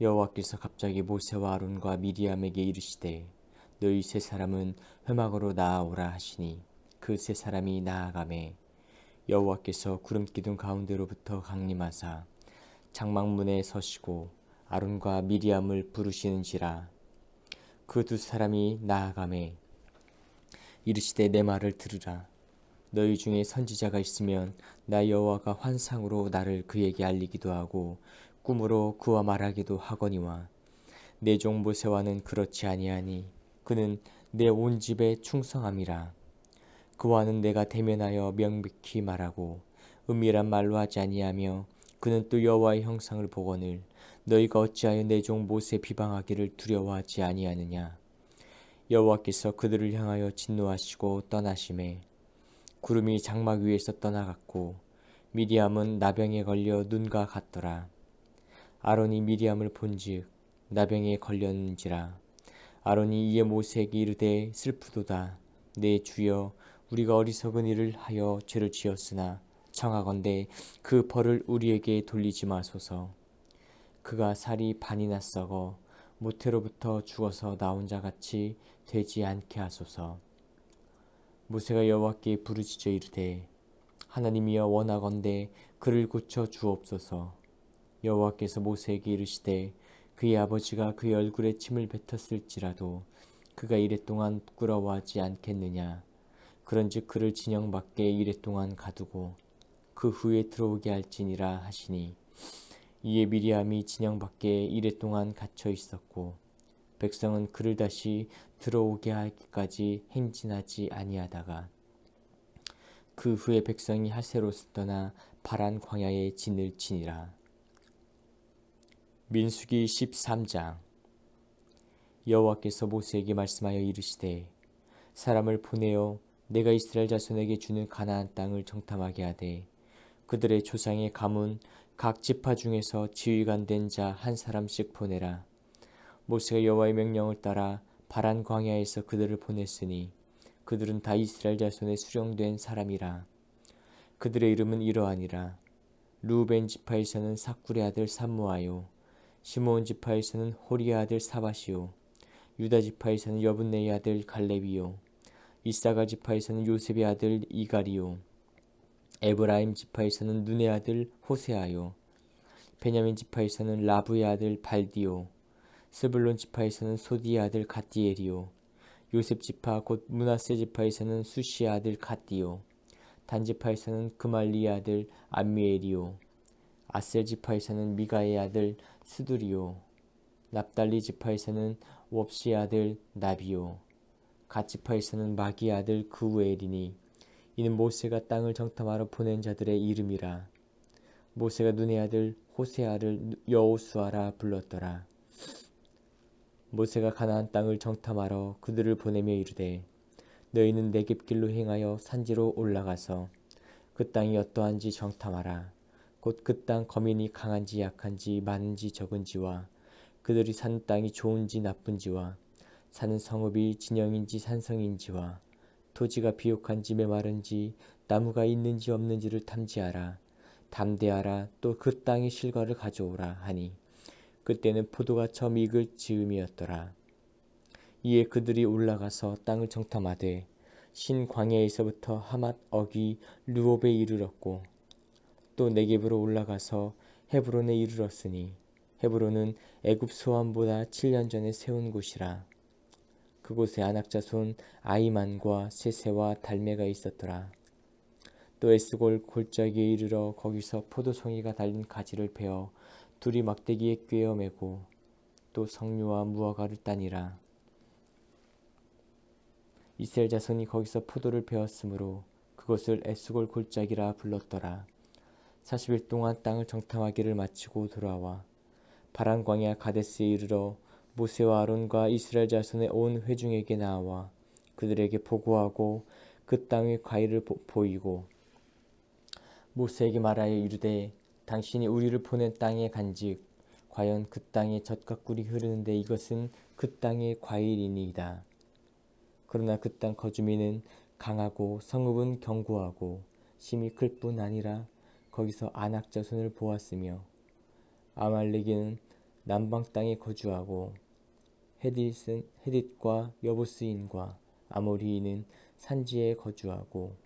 여호와께서 갑자기 모세와 아론과 미리암에게 이르시되 너희 세 사람은 회막으로 나아오라 하시니 그 세 사람이 나아가매 여호와께서 구름 기둥 가운데로부터 강림하사 장막문에 서시고 아론과 미리암을 부르시는지라. 그 두 사람이 나아가매 이르시되 내 말을 들으라. 너희 중에 선지자가 있으면 나 여호와가 환상으로 나를 그에게 알리기도 하고 꿈으로 그와 말하기도 하거니와 내종 모세와는 그렇지 아니하니 그는 내 온 집에 충성함이라. 그와는 내가 대면하여 명백히 말하고 은밀한 말로 하지 아니하며 그는 또 여호와의 형상을 보거늘 너희가 어찌하여 내 종 모세 비방하기를 두려워하지 아니하느냐? 여호와께서 그들을 향하여 진노하시고 떠나심에 구름이 장막 위에서 떠나갔고 미리암은 나병에 걸려 눈과 같더라 아론이 미리암을 본즉 나병에 걸렸는지라. 아론이 이에 모세에게 이르되 슬프도다. 내 주여 우리가 어리석은 일을 하여 죄를 지었으나 청하건대 그 벌을 우리에게 돌리지 마소서. 그가 살이 반이나 썩어 모태로부터 죽어서 나온 자 같이 되지 않게 하소서. 모세가 여호와께 부르짖어 이르되 하나님이여 원하건대 그를 고쳐 주옵소서 여호와께서 모세에게 이르시되 그의 아버지가 그의 얼굴에 침을 뱉었을지라도 그가 이랫동안 부끄러워하지 않겠느냐? 그런즉 그를 진영 밖에 이랫동안 가두고 그 후에 들어오게 할지니라 하시니 이에 미리암이 진영 밖에 이랫동안 갇혀 있었고 백성은 그를 다시 들어오게 하기까지 행진하지 아니하다가 그 후에 백성이 하세로스 떠나 파란 광야에 진을 치니라 민수기 13장. 여호와께서 모세에게 말씀하여 이르시되 사람을 보내어 내가 이스라엘 자손에게 주는 가나안 땅을 정탐하게 하되 그들의 조상의 가문 각 지파 중에서 지휘관 된 자 한 사람씩 보내라. 모세가 여호와의 명령을 따라 바란 광야에서 그들을 보냈으니 그들은 다 이스라엘 자손의 수령된 사람이라. 그들의 이름은 이러하니라. 루벤 지파에서는 사쿠의 아들 삼무아요 시므온 지파에서는 호리의 아들 사바시오 유다 지파에서는 여분네의 아들 갈렙이요 이사가 지파에서는 요셉의 아들 이가리오 에브라임 지파에서는 눈의 아들 호세아요 베냐민 지파에서는 라부의 아들 발디오 스불론 지파에서는 소디의 아들 갓디엘이요 요셉 지파 곧 문하세 지파에서는 수시의 아들 갓디오 단 지파에서는 그말리의 아들 암미엘이요 아셀 지파에서는 미가의 아들 스두리오 납달리 지파에서는 웁시의 아들 나비오 갓 지파에서는 마기의 아들 그우엘이니 이는 모세가 땅을 정탐하러 보낸 자들의 이름이라. 모세가 눈의 아들 호세아를 여호수아라 불렀더라. 모세가 가나안 땅을 정탐하러 그들을 보내며 이르되 너희는 내깁길로 행하여 산지로 올라가서 그 땅이 어떠한지 정탐하라 곧 그 땅 거민이 강한지 약한지 많은지 적은지와 그들이 사는 땅이 좋은지 나쁜지와 사는 성읍이 진영인지 산성인지와 토지가 비옥한지 메마른지 나무가 있는지 없는지를 탐지하라. 담대하라. 또 그 땅의 실과를 가져오라 하니 그때는 포도가 처음 익을 즈음이었더라. 이에 그들이 올라가서 땅을 정탐하되 신 광야에서부터 하맛 어기 루옵에 이르렀고 또 네겝으로 올라가서 헤브론에 이르렀으니 헤브론은 애굽 소환보다 7년 전에 세운 곳이라. 그곳에 안악자손 아이만과 세세와 달메가 있었더라. 또 에스골 골짜기에 이르러 거기서 포도송이가 달린 가지를 베어 둘이 막대기에 꿰어 매고 또 성류와 무화과를 따니라. 이스라엘 자손이 거기서 포도를 베었으므로 그것을 에스골 골짜기라 불렀더라 40일 동안 땅을 정탐하기를 마치고 돌아와 바란 광야 가데스에 이르러 모세와 아론과 이스라엘 자손의 온 회중에게 나와 그들에게 보고하고 그 땅의 과일을 보, 보이고 모세에게 말하여 이르되 당신이 우리를 보낸 땅에 간직 과연 그 땅에 젖과 꿀이 흐르는데 이것은 그 땅의 과일이니이다. 그러나 그 땅 거주민은 강하고 성읍은 견고하고 심이 클 뿐 아니라 거기서 안악 자손을 보았으며 아말렉이는 남방 땅에 거주하고 헤딧은 헤딧과 여부스인과 아모리인은 산지에 거주하고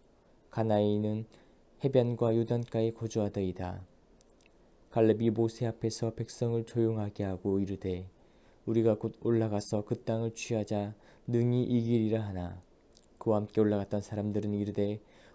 가나이는 해변과 요단가에 거주하더이다. 갈렙이 모세 앞에서 백성을 조용하게 하고 이르되 우리가 곧 올라가서 그 땅을 취하자 능히 이기리라 하나 그와 함께 올라갔던 사람들은 이르되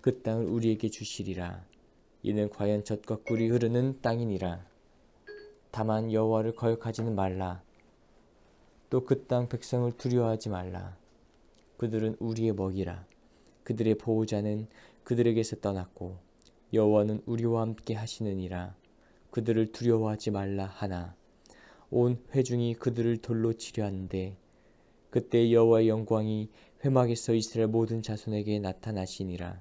그 땅을 우리에게 주시리라 이는 과연 젖과 꿀이 흐르는 땅이니라 다만 여호와를 거역하지는 말라. 또 그 땅 백성을 두려워하지 말라. 그들은 우리의 먹이라. 그들의 보호자는 그들에게서 떠났고 여호와는 우리와 함께 하시느니라. 그들을 두려워하지 말라 하나. 온 회중이 그들을 돌로 치려 하는데 그때 여호와의 영광이 회막에서 이스라엘 모든 자손에게 나타나시니라.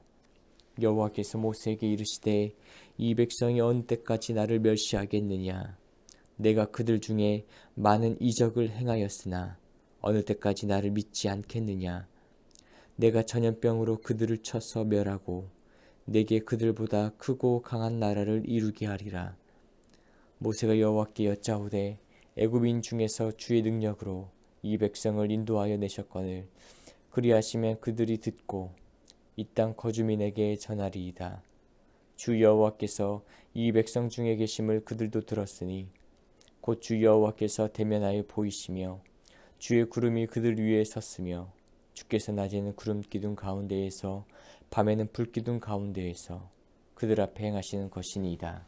여호와께서 모세에게 이르시되 이 백성이 어느 때까지 나를 멸시하겠느냐 내가 그들 중에 많은 이적을 행하였으나 어느 때까지 나를 믿지 않겠느냐. 내가 전염병으로 그들을 쳐서 멸하고 내게 그들보다 크고 강한 나라를 이루게 하리라. 모세가 여호와께 여짜오되 애굽인 중에서 주의 능력으로 이 백성을 인도하여 내셨거늘 그리하시면 그들이 듣고 이 땅 거주민에게 전하리이다. 주 여호와께서 이 백성 중에 계심을 그들도 들었으니 곧 주 여호와께서 대면하여 보이시며 주의 구름이 그들 위에 섰으며 주께서 낮에는 구름 기둥 가운데에서 밤에는 불 기둥 가운데에서 그들 앞에 행하시는 것이니이다.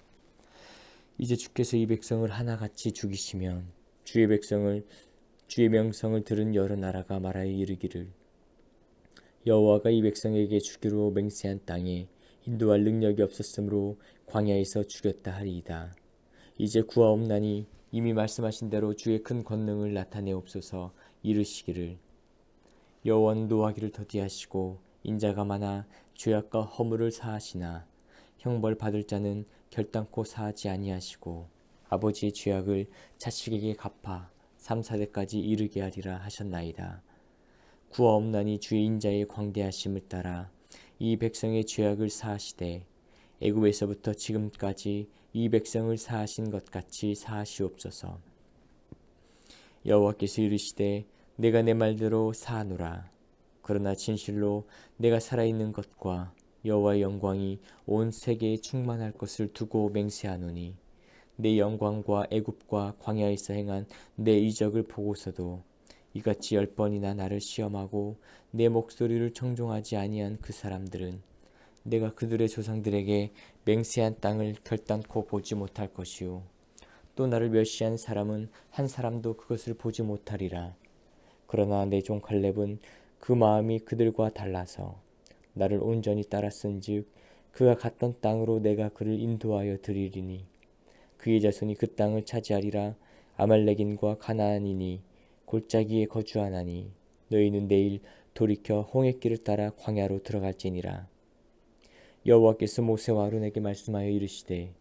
이제 주께서 이 백성을 하나같이 죽이시면 주의 백성을 주의 명성을 들은 여러 나라가 말하여 이르기를 여호와가 이 백성에게 주기로 맹세한 땅에 인도할 능력이 없었으므로 광야에서 죽였다 하리이다. 이제 구하옵나니 이미 말씀하신 대로 주의 큰 권능을 나타내옵소서 이르시기를 여호와는 노하기를 더디하시고 인자가 많아 죄악과 허물을 사하시나 형벌 받을 자는 결단코 사하지 아니하시고 아버지의 죄악을 자식에게 갚아 3, 4대까지 이르게 하리라 하셨나이다. 구하옵나니 주의 인자의 광대하심을 따라 이 백성의 죄악을 사하시되 애굽에서부터 지금까지 이 백성을 사하신 것 같이 사하시옵소서. 여호와께서 이르시되 내가 내 말대로 사하노라. 그러나 진실로 내가 살아있는 것과 여호와의 영광이 온 세계에 충만할 것을 두고 맹세하노니 내 영광과 애굽과 광야에서 행한 내 이적을 보고서도 이같이 열 번이나 나를 시험하고 내 목소리를 청종하지 아니한 그 사람들은 내가 그들의 조상들에게 맹세한 땅을 결단코 보지 못할 것이요. 또 나를 멸시한 사람은 한 사람도 그것을 보지 못하리라. 그러나 내종 칼렙은 그 마음이 그들과 달라서 나를 온전히 따랐은즉 그가 갔던 땅으로 내가 그를 인도하여 드리리니 그의 자손이 그 땅을 차지하리라 아말렉인과 가나안인이 골짜기에 거주하나니 너희는 내일 돌이켜 홍해길을 따라 광야로 들어갈지니라. 여호와께서 모세와 아론에게 말씀하여 이르시되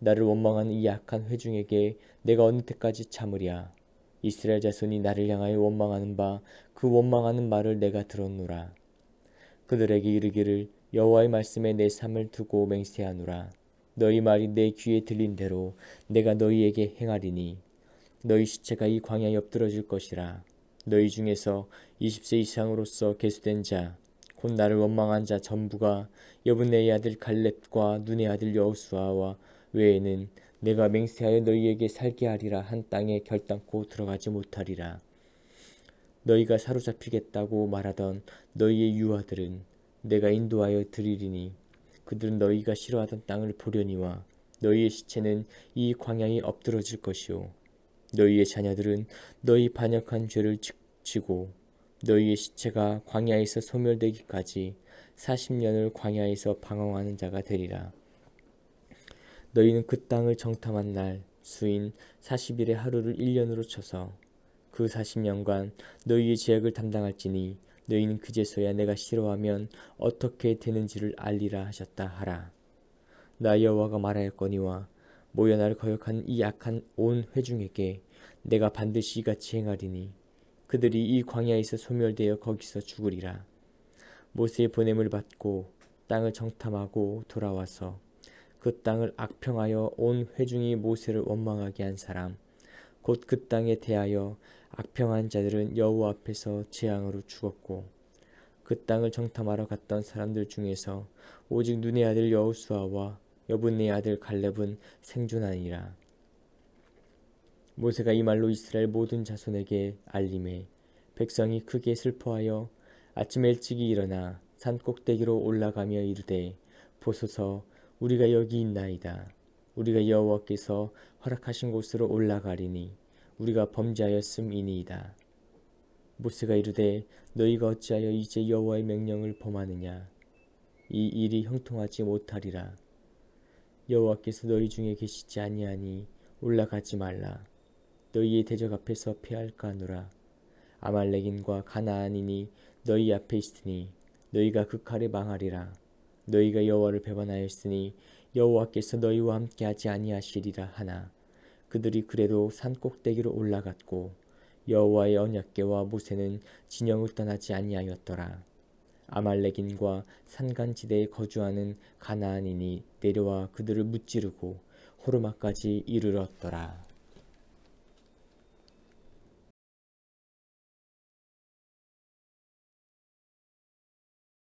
나를 원망하는 이 악한 회중에게 내가 어느 때까지 참으랴. 이스라엘 자손이 나를 향하여 원망하는 바 그 원망하는 말을 내가 들었노라. 그들에게 이르기를 여호와의 말씀에 내 삶을 두고 맹세하노라. 너희 말이 내 귀에 들린 대로 내가 너희에게 행하리니 너희 시체가 이 광야에 엎드러질 것이라. 너희 중에서 20세 이상으로서 계수된 자 곧 나를 원망한 자 전부가 여분네의 아들 갈렙과 눈의 아들 여호수아와 외에는 내가 맹세하여 너희에게 살게 하리라 한 땅에 결단코 들어가지 못하리라. 너희가 사로잡히겠다고 말하던 너희의 유아들은 내가 인도하여 드리리니 그들은 너희가 싫어하던 땅을 보려니와 너희의 시체는 이 광야에 엎드러질 것이요 너희의 자녀들은 너희 반역한 죄를 지고 너희의 시체가 광야에서 소멸되기까지 40년을 광야에서 방황하는 자가 되리라 너희는 그 땅을 정탐한 날 수인 40일의 하루를 1년으로 쳐서 그 40년간 너희의 죄악을 담당할지니 너희는 그제서야 내가 싫어하면 어떻게 되는지를 알리라 하셨다 하라. 나 여호와가 말하였거니와 모여 나를 거역한 이 악한 온 회중에게 내가 반드시 이같이 행하리니 그들이 이 광야에서 소멸되어 거기서 죽으리라. 모세의 보냄을 받고 땅을 정탐하고 돌아와서 그 땅을 악평하여 온 회중이 모세를 원망하게 한 사람 곧 그 땅에 대하여 악평한 자들은 여호와 앞에서 재앙으로 죽었고 그 땅을 정탐하러 갔던 사람들 중에서 오직 눈의 아들 여호수아와 여분의 아들 갈렙은 생존하니라. 모세가 이 말로 이스라엘 모든 자손에게 알림해 백성이 크게 슬퍼하여 아침에 일찍이 일어나 산 꼭대기로 올라가며 이르되 보소서 우리가 여기 있나이다. 우리가 여호와께서 허락하신 곳으로 올라가리니 우리가 범죄하였음이니이다. 모세가 이르되 너희가 어찌하여 이제 여호와의 명령을 범하느냐 이 일이 형통하지 못하리라 여호와께서 너희 중에 계시지 아니하니 올라가지 말라. 너희의 대적 앞에서 패할까 하노라. 아말렉인과 가나안인이 너희 앞에 있으니 너희가 그 칼에 망하리라. 너희가 여호와를 배반하였으니 여호와께서 너희와 함께 하지 아니하시리라 하나. 그들이 그래도 산 꼭대기로 올라갔고 여호와의 언약궤와 모세는 진영을 떠나지 아니하였더라. 아말렉인과 산간지대에 거주하는 가나안인이 내려와 그들을 무찌르고 호르마까지 이르렀더라.